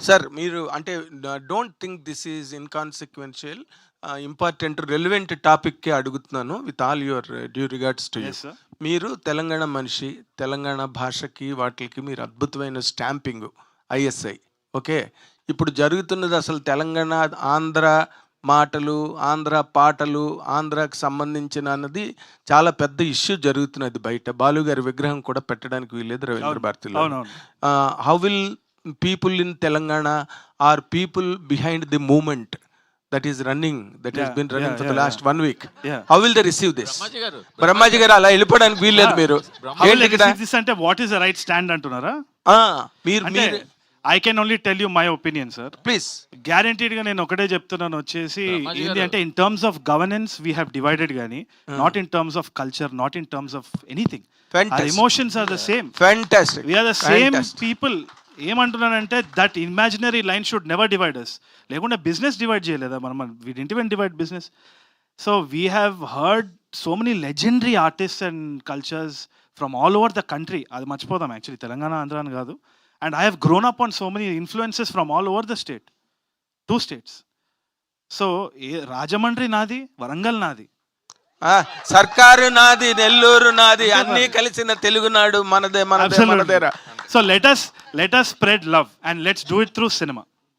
Sir మీరు అంటే don't think this is inconsequential important relevant టాపిక్కే అడుగుతున్నాను with all your due regards to you. మీరు తెలంగాణ మనిషి తెలంగాణ భాషకి వాటికి మీరు అద్భుతమైన స్టాంపింగ్ ఐఎస్ఐ ఓకే? ఇప్పుడు జరుగుతున్నది అసలు తెలంగాణ ఆంధ్ర మాటలు ఆంధ్ర పాటలు ఆంధ్రాకి సంబంధించిన అన్నది చాలా పెద్ద ఇష్యూ జరుగుతున్నది బయట. బాలు గారి విగ్రహం కూడా పెట్టడానికి వీలేదు రవీంద్ర భారతిలో. How will people in Telangana are people behind the movement that is running that is Yeah, been running yeah, for the yeah, last one week Yeah. How will the receive this Brahmaji garu అలా వెళ్ళిపోవడానికి వీల్లేదు మీరు. How will ఏంటి ఇక్కడ? receive this అంటే what is right stand అంటున్నారా? ఆ, మీరు అంటే మీరు. I can only tell you my opinion sir please గ్యారంటీడ్గా నేను ఒకటే చెప్తున్నాను వచ్చేసి ఏంటి. అంటే in terms of governance we have divided కానీ not in terms of culture not in terms of anything Fantastic. Emotions are the same fantastic we are the same people ఏమంటున్నానంటే that imaginary line should never divide us లేకుంటే business divide చేయలేదా? మనం we didn't even divide business so we have heard so many legendary artist and cultures from all over the country అది మర్చిపోదాం actually Telangana Andhra అని కాదు. And I have grown up on so many influences from all over the state two states so ఏ రాజమండ్రి నాది వరంగల్ నాది. సర్కారు నాది నెల్లూరు నాది అన్ని కలిసిన తెలుగునాడు మనదే మనదే మనదేరా. So let us let us spread love and let's do it through cinema.